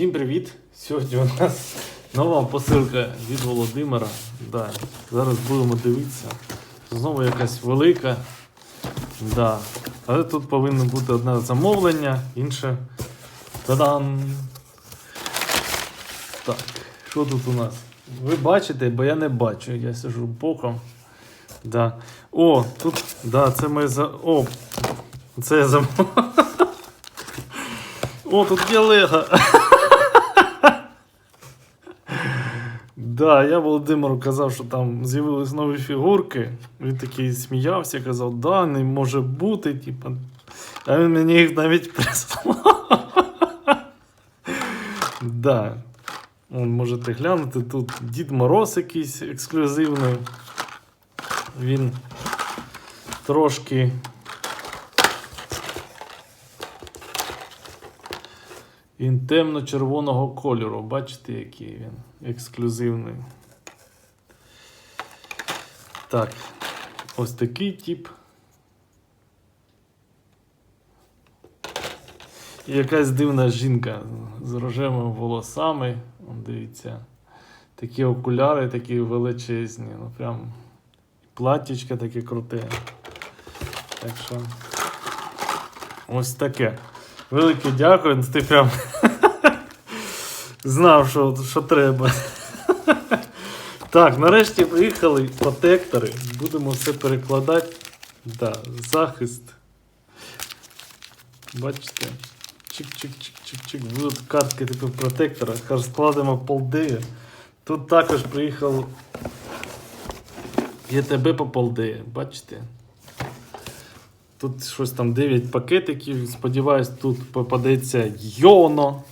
Всім привіт! Сьогодні у нас нова посилка від Володимира. Да. Зараз будемо дивитися. Знову якась велика. Да. Але тут повинно бути одне замовлення, інше. Та-дам! Так, що тут у нас? Ви бачите, бо я не бачу. Я сижу боком. Да. О, тут, да, це ми за. О! Це я замов. О, тут є Лего. Да, я Володимиру казав, що там з'явились нові фігурки. Він такий сміявся, казав, да, не може бути, типа. А він мені їх навіть прислав. Да. Можете глянути, тут Дід Мороз якийсь ексклюзивний. Він трошки Він темно-червоного кольору. Бачите, який він ексклюзивний. Так, ось такий тип. І якась дивна жінка з рожевими волосами. Дивіться. Такі окуляри, такі величезні. Ну прям платтячка таке круте. Так що. Ось таке. Велике дякую, ти прям знав, що, що треба. Так, нарешті приїхали протектори. Будемо все перекладати. Да, захист. Бачите? Чик-чик-чик-чик-чик. Будуть картки типу протектора. Каже, складемо полдею. Тут також приїхав ЄТБ по полдею. Бачите? Тут щось там 9 пакетиків. Сподіваюсь, тут попадеться Йоно.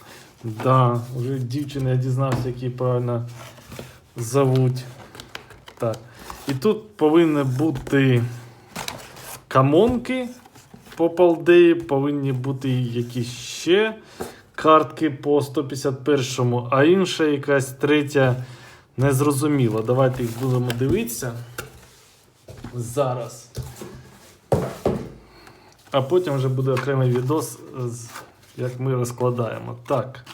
Да, вже дівчина я дізнався, які правильно зовуть. Так. І тут повинні бути камонки по полдеї, повинні бути якісь ще картки по 151-му, а інша якась третя незрозуміла. Давайте їх будемо дивитися. Зараз. А потім вже буде окремий відос, як ми розкладаємо. Так.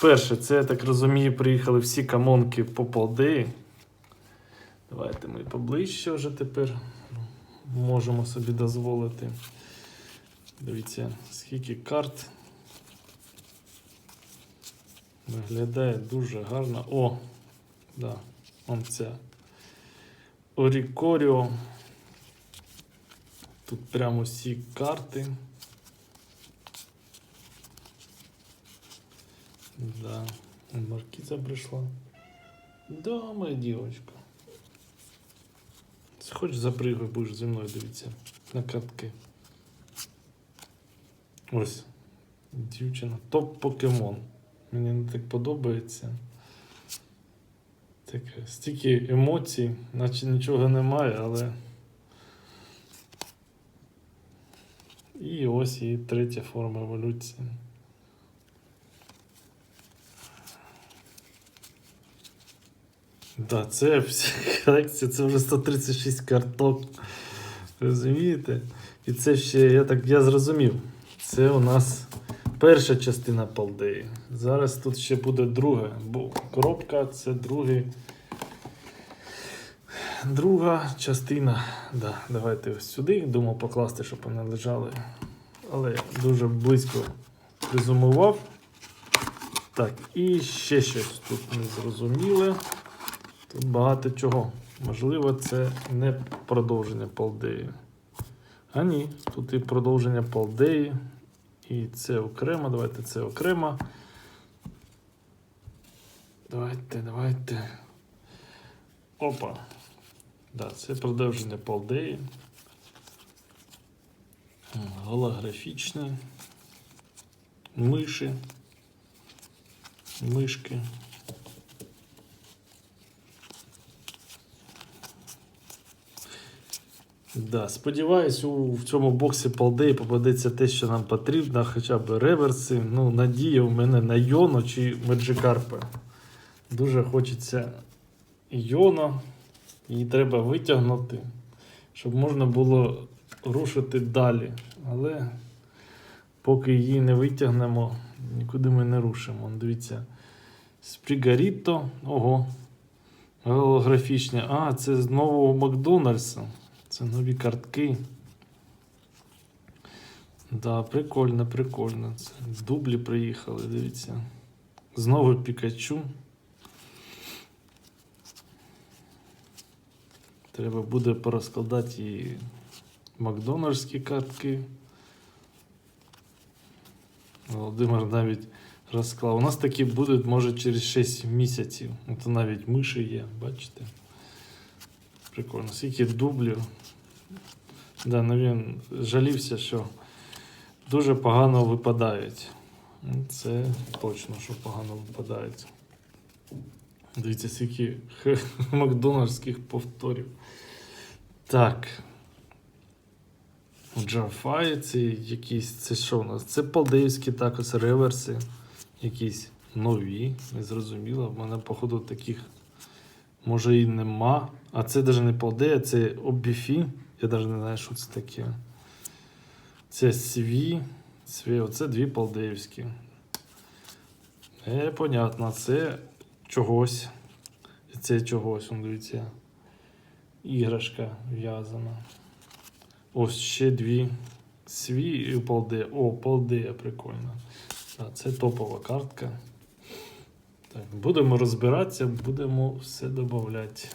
Перше, це, я так розумію, приїхали всі камонки по полдеї. Давайте ми поближче вже тепер можемо собі дозволити. Дивіться, скільки карт. Виглядає дуже гарно. О! Да, он ця. Орікоріо. Тут прямо всі карти. Да. Маркіза прийшла. Да, моя дівчинка. Хоч запригай, будеш зі мною дивитися на картки. Ось. Дівчина. Топ покемон. Мені не так подобається. Так, стільки емоцій, наче нічого немає, але. І ось і третя форма еволюції. Да, це колекція, це вже 136 карток. Розумієте? І це ще, я так я зрозумів. Це у нас перша частина полдеї. Зараз тут ще буде друга, бо коробка це другий. Друга частина. Да, давайте ось сюди. Думав покласти, щоб вони лежали. Але я дуже близько призумував. Так, і ще щось тут не зрозуміле. Тут багато чого. Можливо, це не продовження полдеї. А ні, тут і продовження полдеї. І це окремо. Давайте це окремо. Давайте, давайте. Опа. Да, це продовження полдеї. М, Голографічні. Миші. Мишки. Да, сподіваюсь, у в цьому боксі Палдей попадеться те, що нам потрібно, хоча б реверси. Ну, надія у мене на Йоно чи Меджикарпе. Дуже хочеться Йоно. Її треба витягнути, щоб можна було рушити далі. Але поки її не витягнемо, нікуди ми не рушимо. Дивіться. Спрігаріто. Ого. Голографічні. А, це з нового Макдональдса. Це нові картки. Да, прикольно, прикольно. Це дублі приїхали, дивіться. Знову Пікачу. Треба буде порозкладати і Макдональдські картки. Володимир навіть розклав. У нас такі будуть, може, через 6 місяців. Це навіть миші є, бачите? Прикольно. Скільки дублів. Да, ну він жалівся, що дуже погано випадають. Це точно, що погано випадають. Дивіться, скільки макдональдських повторів. Так. Джафай, це якісь. Це що у нас? Це полдеївські також реверси. Якісь нові. Не зрозуміло. В мене, походу, таких може і нема. А це навіть не полдея, це обіфі. Я навіть не знаю, що це таке. Це сві. Сві, оце дві полдеївські. Е, понятно, це чогось. Це чогось, он, дивіться. Іграшка в'язана. Ось ще дві. Сві і полде. О, полдея, прикольно. Так, це топова картка. Так, будемо розбиратися, будемо все додати.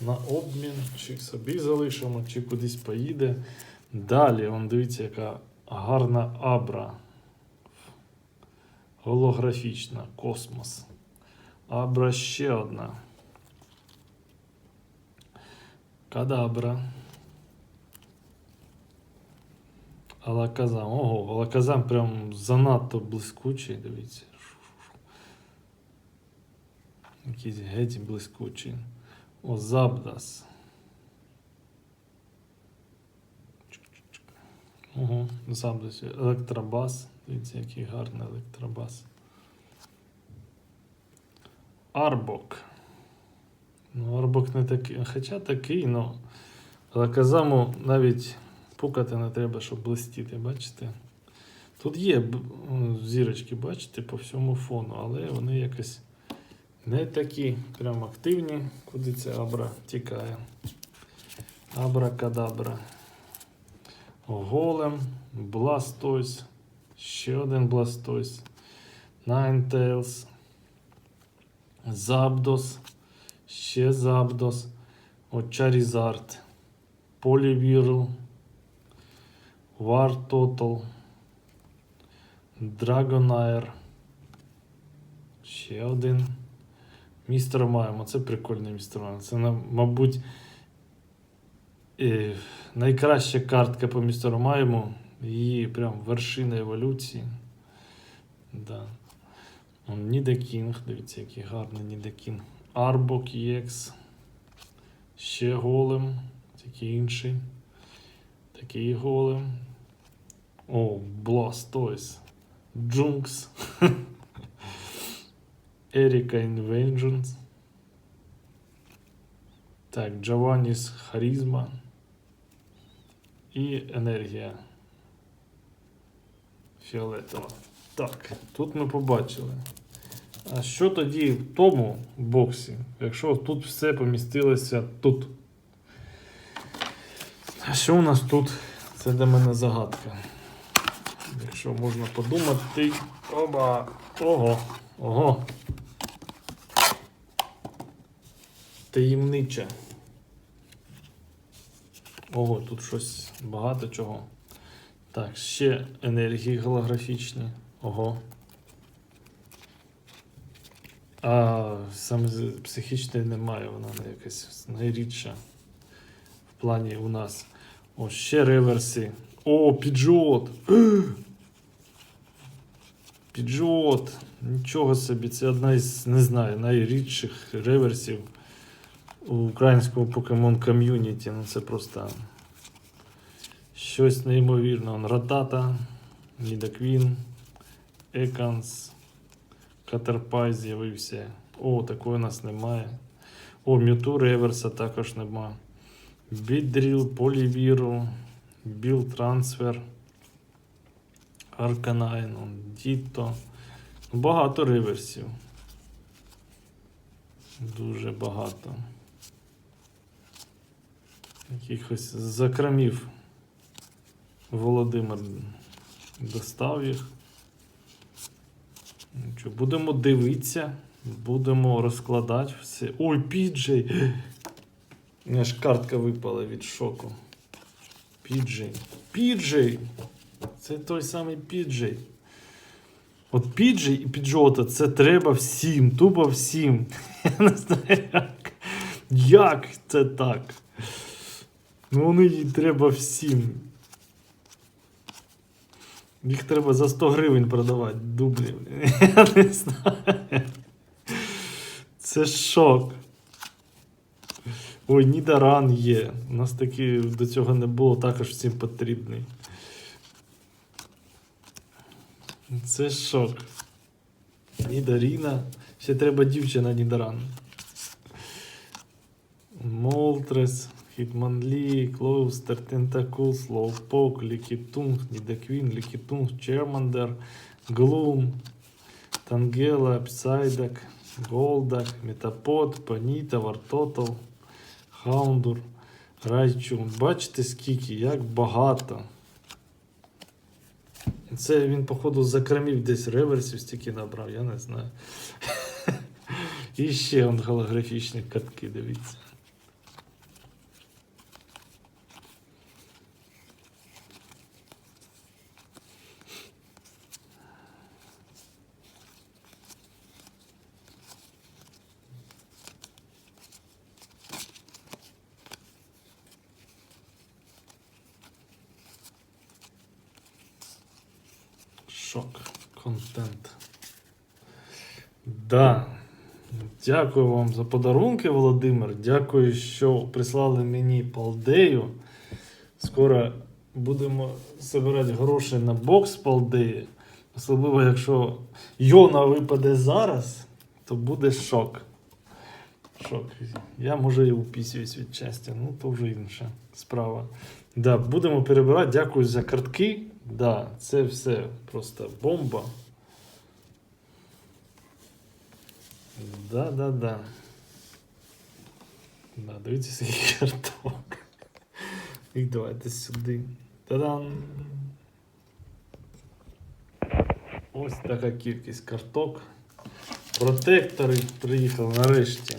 На обмін, чи собі залишимо, чи кудись поїде. Далі, он дивіться, яка гарна абра. Голографічна, космос. Абра ще одна. Кадабра. Алаказам. Ого, Алаказам прям занадто блискучий, дивіться. Якийсь геть блискучий. О, Забдас. Ого, Забдас. Електробас. Дивіться, який гарний електробас. Арбок. Ну, Арбок не такий, хоча такий, ну. Але казаму навіть пукати не треба, щоб блистіти, бачите? Тут є зірочки, бачите, по всьому фону, але вони якось не такі прям активні, куди ця абра тікає. Абракадабра. Голем, Бластойс, ще один Бластойс, Ninetales, Забдос, ще Забдос, от Чарізард, Полівірл, Total, Dragonair, ще один. Містер Майм, це прикольний містер Майм. Це, мабуть, е, найкраща картка по містеру Майму. Її прям вершина еволюції. Да. Ніде Кінг, дивіться, який гарний Ніде Кінг. Арбок EX. Ще голем. Такий інший. Такий голем. О, Blastoise. Джункс. Еріка Inventions. Так, Джованніс Харізма. І енергія. Фіолетова. Так, тут ми побачили. А що тоді в тому боксі, якщо тут все помістилося тут? А що у нас тут? Це для мене загадка. Якщо можна подумати. Оба! Ого! Ого! Таємниче. Ого, тут щось багато чого. Так, ще енергії голографічні. Ого. А саме психічної немає, вона якась найрідша в плані у нас. О, ще реверси. О, піджот! Піджот! Нічого собі, це одна із, не знаю, найрідших реверсів у українському покемон ком'юніті. Ну це просто щось неймовірне. Он Ратата, Нідаквін, Еканс, Катерпай з'явився. О, такої у нас немає. О, Мюту реверса також нема. Бідріл, Полівіру, Біл Трансфер, Арканайн, Діто. Багато реверсів. Дуже багато. Якихось закромів Володимир достав їх. Що, Будемо дивитися, будемо розкладати все. Ой, піджей! У мене ж картка випала від шоку. Піджей. Піджей! Це той самий піджей. От піджей і піджота це треба всім, тупо всім. Я не знаю, як. Як це так? Ну, вони їй треба всім. Їх треба за 100 гривень продавати, дублі. Я не знаю. Це шок. Ой, Нідаран є. У нас таки до цього не було, також всім потрібний. Це шок. Нідаріна. Ще треба дівчина Нідаран. Молтрес, Хітманлі, Клоустер, Тентакул, Слоупок, Лікітунг, Нідеквін, Лікітунг, Чермандер, Глум, Тангела, Псайдак, Голдак, Метапод, Паніта, Вартотл, Хаундур, Райчун. Бачите, скільки, як багато. Це він, походу, закрамів десь реверсів стільки набрав, я не знаю. І ще он голографічні катки, дивіться. Шок. Контент. Да. Дякую вам за подарунки, Володимир. Дякую, що прислали мені палдею. Скоро будемо збирати гроші на бокс палдеї. Особливо, якщо Йона випаде зараз, то буде шок. Шок. Я може і упісююсь від щастя, ну то вже інша справа. Да, будемо перебирати. Дякую за картки. Да, це все просто бомба. Да, да, да. Да, дивіться скільки карток. І давайте сюди. Та-дам! Ось така кількість карток. Протектори приїхали нарешті.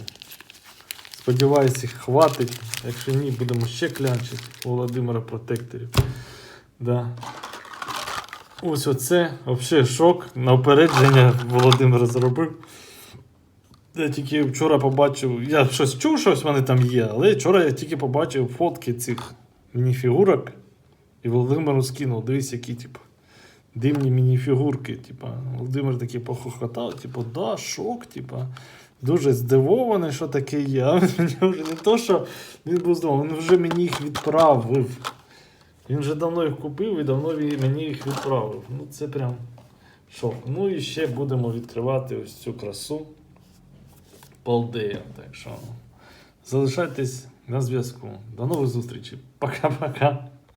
Сподіваюсь, їх хватить. Якщо ні, будемо ще клянчити Володимира протекторів. Да. Ось оце взагалі шок. На опередження Володимир зробив. Я тільки вчора побачив. Я щось чув, що ось вони там є, але вчора я тільки побачив фотки цих мініфігурок. І Володимиру скинув. Дивись, які, типу, дивні мініфігурки. Типу. Володимир такий похохотав, типу, да, шок, типу. Дуже здивований, що таке є. Вже не то, що він був здивований, він вже мені їх відправив. Він вже давно їх купив і давно мені їх відправив. Ну це прям шок. Ну і ще будемо відкривати ось цю красу Палдея. Так що залишайтесь на зв'язку. До нових зустрічей. Пока-пока.